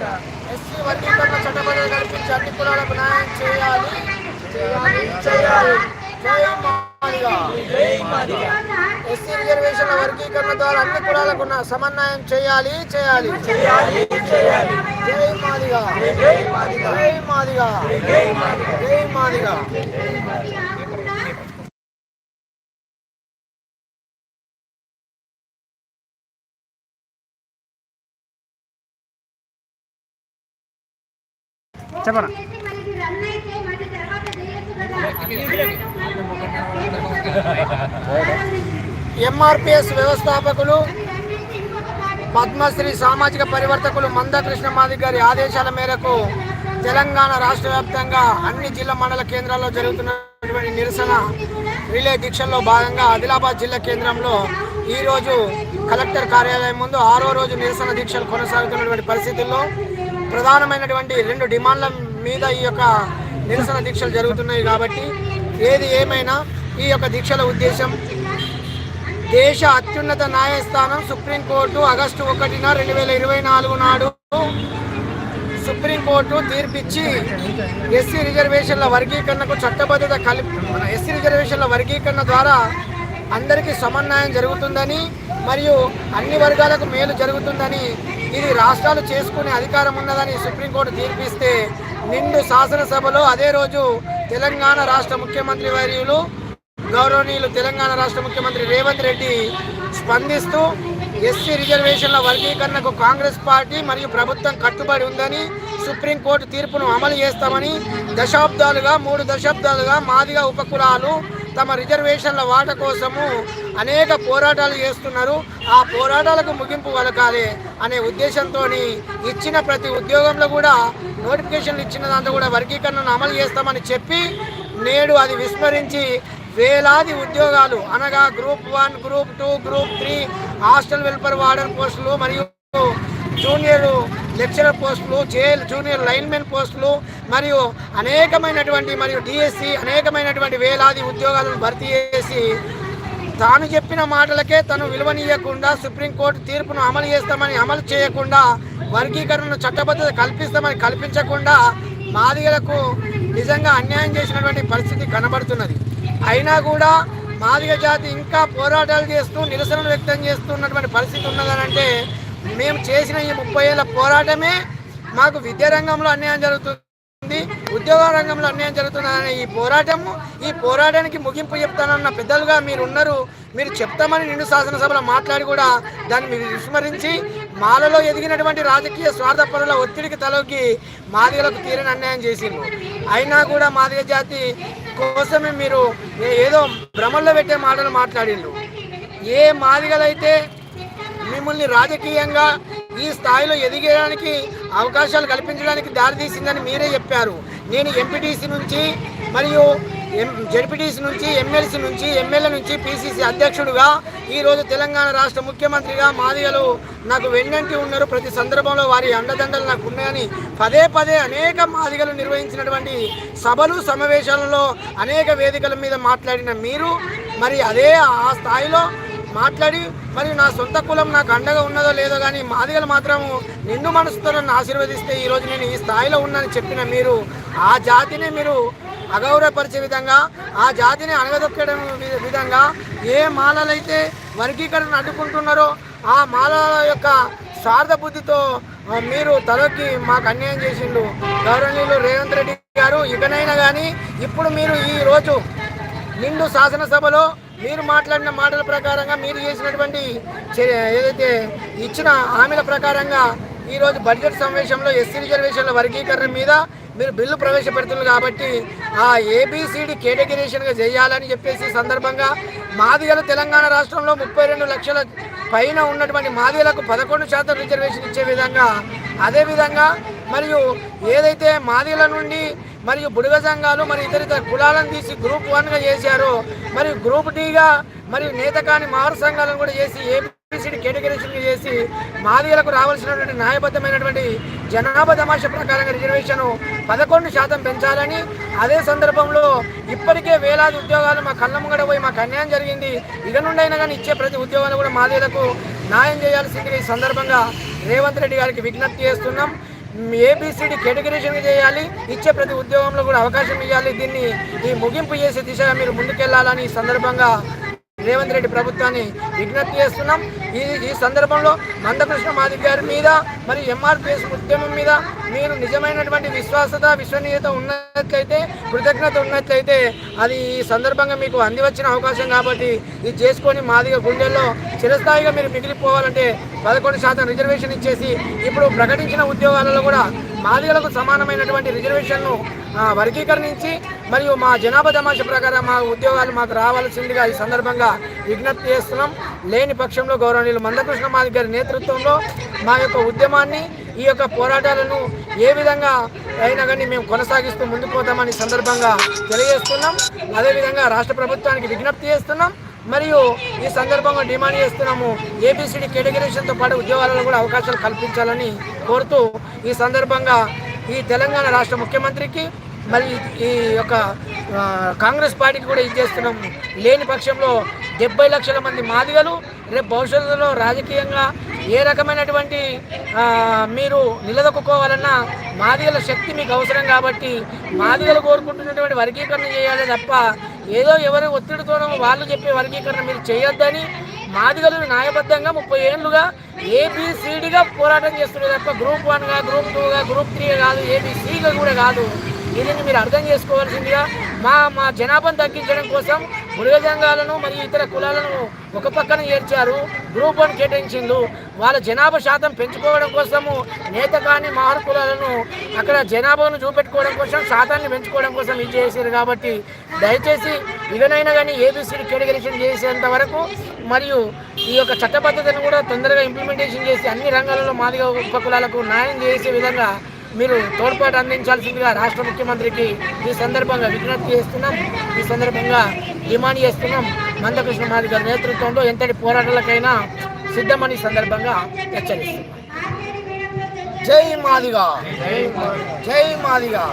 SC వర్గీకరణ చట్టబద్ధత కల్పించి అన్ని కులాలకు న్యాయం చేయాలి. చేయాలి. ఎస్సీ రిజర్వేషన్ల వర్గీకరణ ద్వారా అన్ని కులాలకు సమన్వయం చేయాలి చేయాలి. జై మాదిగా. జై మాదిగా. జై మాదిగా. చెప్పరా. ఎంఆర్పిఎస్ వ్యవస్థాపకులు పద్మశ్రీ సామాజిక పరివర్తకులు మందకృష్ణ మాది గారి ఆదేశాల మేరకు తెలంగాణ రాష్ట్ర వ్యాప్తంగా అన్ని జిల్లా మండల కేంద్రాల్లో జరుగుతున్నటువంటి నిరసన రిలే దీక్షల్లో భాగంగా ఆదిలాబాద్ జిల్లా కేంద్రంలో ఈరోజు కలెక్టర్ కార్యాలయం ముందు ఆరో రోజు నిరసన దీక్షలు కొనసాగుతున్నటువంటి పరిస్థితుల్లో ప్రధానమైనటువంటి రెండు డిమాండ్ల మీద ఈ యొక్క నిరసన దీక్షలు జరుగుతున్నాయి కాబట్టి ఏది ఏమైనా ఈ యొక్క దీక్షల ఉద్దేశం. దేశ అత్యున్నత న్యాయస్థానం సుప్రీంకోర్టు ఆగస్టు ఒకటిన రెండు వేల ఇరవై నాలుగు నాడు సుప్రీంకోర్టు తీర్పిచ్చి ఎస్సీ రిజర్వేషన్ల వర్గీకరణకు చట్టబద్ధత కలిపి ఎస్సీ రిజర్వేషన్ల వర్గీకరణ ద్వారా అందరికీ సమన్వయం జరుగుతుందని మరియు అన్ని వర్గాలకు మేలు జరుగుతుందని ఇది రాష్ట్రాలు చేసుకునే అధికారం ఉన్నదని సుప్రీంకోర్టు తీర్పిస్తే నిండు శాసనసభలో అదే రోజు తెలంగాణ రాష్ట్ర ముఖ్యమంత్రి వర్యులు గౌరవనీయులు తెలంగాణ రాష్ట్ర ముఖ్యమంత్రి రేవంత్ రెడ్డి స్పందిస్తూ ఎస్సీ రిజర్వేషన్ల వర్గీకరణకు కాంగ్రెస్ పార్టీ మరియు ప్రభుత్వం కట్టుబడి ఉందని సుప్రీంకోర్టు తీర్పును అమలు చేస్తామని దశాబ్దాలుగా మూడు దశాబ్దాలుగా మాదిగా ఉపకులాలు తమ రిజర్వేషన్ల వాట కోసము అనేక పోరాటాలు చేస్తున్నారు. ఆ పోరాటాలకు ముగింపు పలకాలి అనే ఉద్దేశంతో ఇచ్చిన ప్రతి ఉద్యోగంలో కూడా నోటిఫికేషన్లు ఇచ్చిన దాంట్లో కూడా వర్గీకరణను అమలు చేస్తామని చెప్పి నేడు అది విస్మరించి వేలాది ఉద్యోగాలు అనగా group one group two group three hostel welfare warden పోస్టులు మరియు జూనియర్ లెక్చరర్ పోస్టులు జేఎల్ జూనియర్ లైన్మెన్ పోస్టులు మరియు అనేకమైనటువంటి మరియు డిఎస్సి అనేకమైనటువంటి వేలాది ఉద్యోగాలను భర్తీ చేసి తాను చెప్పిన మాటలకే తను విలువనీయకుండా సుప్రీంకోర్టు తీర్పును అమలు చేస్తామని అమలు చేయకుండా వర్గీకరణను చట్టబద్ధత కల్పిస్తామని కల్పించకుండా మాదిగలకు నిజంగా అన్యాయం చేసినటువంటి పరిస్థితి కనబడుతున్నది. అయినా కూడా మాదిగ జాతి ఇంకా పోరాటాలు చేస్తూ నిరసనలు వ్యక్తం చేస్తున్నటువంటి పరిస్థితి ఉన్నదనంటే మేము చేసిన ఈ ముప్పై ఏళ్ళ పోరాటమే మాకు విద్యా రంగంలో అన్యాయం జరుగుతుంది. ఉద్యోగ రంగంలో అన్యాయం జరుగుతుందనే ఈ పోరాటము ఈ పోరాటానికి ముగింపు చెప్తానన్న పెద్దలుగా మీరు ఉన్నారు మీరు చెప్తామని నిండు శాసనసభలో మాట్లాడి కూడా దాన్ని మీరు విస్మరించి మాలలో ఎదిగినటువంటి రాజకీయ స్వార్థపరుల ఒత్తిడికి తలొగ్గి మాదిగలకు తీరని అన్యాయం చేసింది అయినా కూడా మాదిగ జాతి కోసమే మీరు ఏదో భ్రమల్లో పెట్టే మాటలు మాట్లాడిండ్రు. ఏ మాదిగలైతే మిమ్మల్ని రాజకీయంగా ఈ స్థాయిలో ఎదిగేయడానికి అవకాశాలు కల్పించడానికి దారితీసిందని మీరే చెప్పారు. నేను ఎంపీటీసీ నుంచి మరియు ఎం జడ్పీటీసీ నుంచి ఎమ్మెల్సీ నుంచి ఎమ్మెల్యే నుంచి పిసిసి అధ్యక్షుడుగా ఈరోజు తెలంగాణ రాష్ట్ర ముఖ్యమంత్రిగా మాదిగలు నాకు వెన్నంటి ఉన్నారు. ప్రతి సందర్భంలో వారి అండదండలు నాకు ఉన్నాయని పదే పదే అనేక మాదిగలు నిర్వహించినటువంటి సభలు సమావేశాలలో అనేక వేదికల మీద మాట్లాడిన మీరు మరి అదే ఆ స్థాయిలో మాట్లాడి మరి నా సొంత కులం నాకు అండగా ఉన్నదో లేదో కానీ మాదిగలు మాత్రం నిండు మనసుతో నన్ను ఆశీర్వదిస్తే ఈరోజు నేను ఈ స్థాయిలో ఉన్నానని చెప్పిన మీరు ఆ జాతిని మీరు అగౌరవపరిచే విధంగా ఆ జాతిని అణగదొక్కడం వి- విధంగా ఏ మాలలైతే వర్గీకరణ అడ్డుకుంటున్నారో ఆ మాలల యొక్క స్వార్థ బుద్ధితో మీరు తలొక్కి మాకు అన్యాయం చేసిండు గౌరవనీయులు రేవంత్ రెడ్డి గారు ఇకనైనా కానీ ఇప్పుడు మీరు ఈ రోజు నిండు శాసనసభలో మీరు మాట్లాడిన మాటల ప్రకారంగా మీరు చేసినటువంటి చే- ఏదైతే ఇచ్చిన హామీల ప్రకారంగా ఈరోజు బడ్జెట్ సమావేశంలో ఎస్సీ రిజర్వేషన్ల వర్గీకరణ మీద మీరు బిల్లు ప్రవేశపెడుతున్నారు కాబట్టి ఆ ఏబిసిడి కేటగిరేషన్గా చేయాలని చెప్పేసి సందర్భంగా మాదిగలు తెలంగాణ రాష్ట్రంలో ముప్పై రెండు లక్షల పైన ఉన్నటువంటి మాదిగలకు పదకొండు శాతం రిజర్వేషన్ ఇచ్చే విధంగా అదేవిధంగా మరియు ఏదైతే మాదిగల నుండి మరియు బుడిగ సంఘాలు మరి ఇతర ఇతర కులాలను తీసి గ్రూప్ వన్గా చేశారు. మరియు గ్రూప్ డిగా మరియు నేత కాని మారు సంఘాలను కూడా చేసి ఏపీసీడీ కేటగిరీషన్ చేసి మాదిగలకు రావాల్సినటువంటి న్యాయబద్ధమైనటువంటి జనాభా తమాష ప్రకారంగా రిజర్వేషన్ పదకొండు శాతం పెంచాలని అదే సందర్భంలో ఇప్పటికే వేలాది ఉద్యోగాలు మా కళ్ళ పోయి మాకు అన్యాయం జరిగింది. ఇక కానీ ఇచ్చే ప్రతి ఉద్యోగాలు కూడా మాదిగలకు న్యాయం చేయాల్సిందిగా ఈ సందర్భంగా రేవంత్ రెడ్డి గారికి విజ్ఞప్తి చేస్తున్నాం. ఏబిసిడి కేటగిరీషన్ చేయాలి ఇచ్చే ప్రతి ఉద్యోగంలో కూడా అవకాశం ఇవ్వాలి. దీన్ని ఈ ముగింపు చేసే దిశగా మీరు ముందుకెళ్ళాలని ఈ సందర్భంగా రేవంత్ రెడ్డి ప్రభుత్వాన్ని విజ్ఞప్తి చేస్తున్నాం. ఈ ఈ సందర్భంలో మందకృష్ణ మాదిక్ గారి మీద మరి ఎంఆర్పిఎస్ ఉద్యమం మీద మీరు నిజమైనటువంటి విశ్వాసత విశ్వనీయత ఉన్నట్లయితే కృతజ్ఞత ఉన్నట్లయితే అది ఈ సందర్భంగా మీకు అందివచ్చిన అవకాశం కాబట్టి ఇది చేసుకొని మాదిగ గుండెల్లో చిరస్థాయిగా మీరు మిగిలిపోవాలంటే పదకొండు శాతం రిజర్వేషన్ ఇచ్చేసి ఇప్పుడు ప్రకటించిన ఉద్యోగాలలో కూడా మాదిగలకు సమానమైనటువంటి రిజర్వేషన్ను వర్గీకరణించి వర్గీకరించి మరియు మా జనాభా తమాష ప్రకారం మా ఉద్యోగాలు మాకు రావాల్సిందిగా ఈ సందర్భంగా విజ్ఞప్తి చేస్తున్నాం. లేని పక్షంలో గౌరవనీయులు మందకృష్ణ మాది గారి నేతృత్వంలో మా యొక్క ఉద్యమాన్ని ఈ యొక్క పోరాటాలను ఏ విధంగా అయినా కానీ మేము కొనసాగిస్తూ ముందుకు పోతామని సందర్భంగా తెలియజేస్తున్నాం. అదేవిధంగా రాష్ట్ర ప్రభుత్వానికి విజ్ఞప్తి చేస్తున్నాం. మరియు ఈ సందర్భంగా డిమాండ్ చేస్తున్నాము ఏబిసిడి కేటగిరేషన్తో పాటు ఉద్యోగాలలో కూడా అవకాశాలు కల్పించాలని కోరుతూ ఈ సందర్భంగా ఈ తెలంగాణ రాష్ట్ర ముఖ్యమంత్రికి మరి ఈ యొక్క కాంగ్రెస్ పార్టీకి కూడా ఇది చేస్తున్నాం. లేని పక్షంలో డెబ్బై లక్షల మంది మాదిగలు రేపు భవిష్యత్తులో రాజకీయంగా ఏ రకమైనటువంటి మీరు నిలదొక్కుకోవాలన్నా మాదిగల శక్తి మీకు అవసరం కాబట్టి మాదిగలు కోరుకుంటున్నటువంటి వర్గీకరణ చేయాలి తప్ప ఏదో ఎవరి ఒత్తిడితోనో వాళ్ళు చెప్పే వర్గీకరణ మీరు చేయొద్దని మాదిగలు న్యాయబద్ధంగా ముప్పై ఏళ్ళుగా ఏబిసిడిగా పోరాటం చేస్తున్నారు తప్ప గ్రూప్ వన్గా గ్రూప్ టూగా గ్రూప్ త్రీగా కాదు ఏబిసిగా కూడా కాదు. దీనిని మీరు అర్థం చేసుకోవాల్సిందిగా మా మా జనాభాను తగ్గించడం కోసం మృగ సంఘాలను మరియు ఇతర కులాలను ఒక పక్కన ఏర్చారు. గ్రూప్ వన్ కేటాయించిండ్రు వాళ్ళ జనాభా శాతం పెంచుకోవడం కోసము నేత కానీ మారు కులాలను అక్కడ జనాభాను చూపెట్టుకోవడం కోసం శాతాన్ని పెంచుకోవడం కోసం ఇది చేశారు కాబట్టి దయచేసి ఇదనైనా కానీ ఏబీసీని కేటగిరేషన్ చేసేంత వరకు మరియు ఈ యొక్క చట్టబద్ధతను కూడా తొందరగా ఇంప్లిమెంటేషన్ చేసి అన్ని రంగాలలో మాదిగా ఉప కులాలకు న్యాయం చేసే విధంగా మీరు తోడ్పాటు అందించాల్సిందిగా రాష్ట్ర ముఖ్యమంత్రికి ఈ సందర్భంగా విజ్ఞప్తి చేస్తున్నాం. ఈ సందర్భంగా డిమాండ్ చేస్తున్నాం. మందకృష్ణ మాది గారి నేతృత్వంలో ఎంతటి పోరాటాలకైనా సిద్ధమని సందర్భంగా హెచ్చరిస్తున్నాం. జై మాదిగా. జై మాదిగా.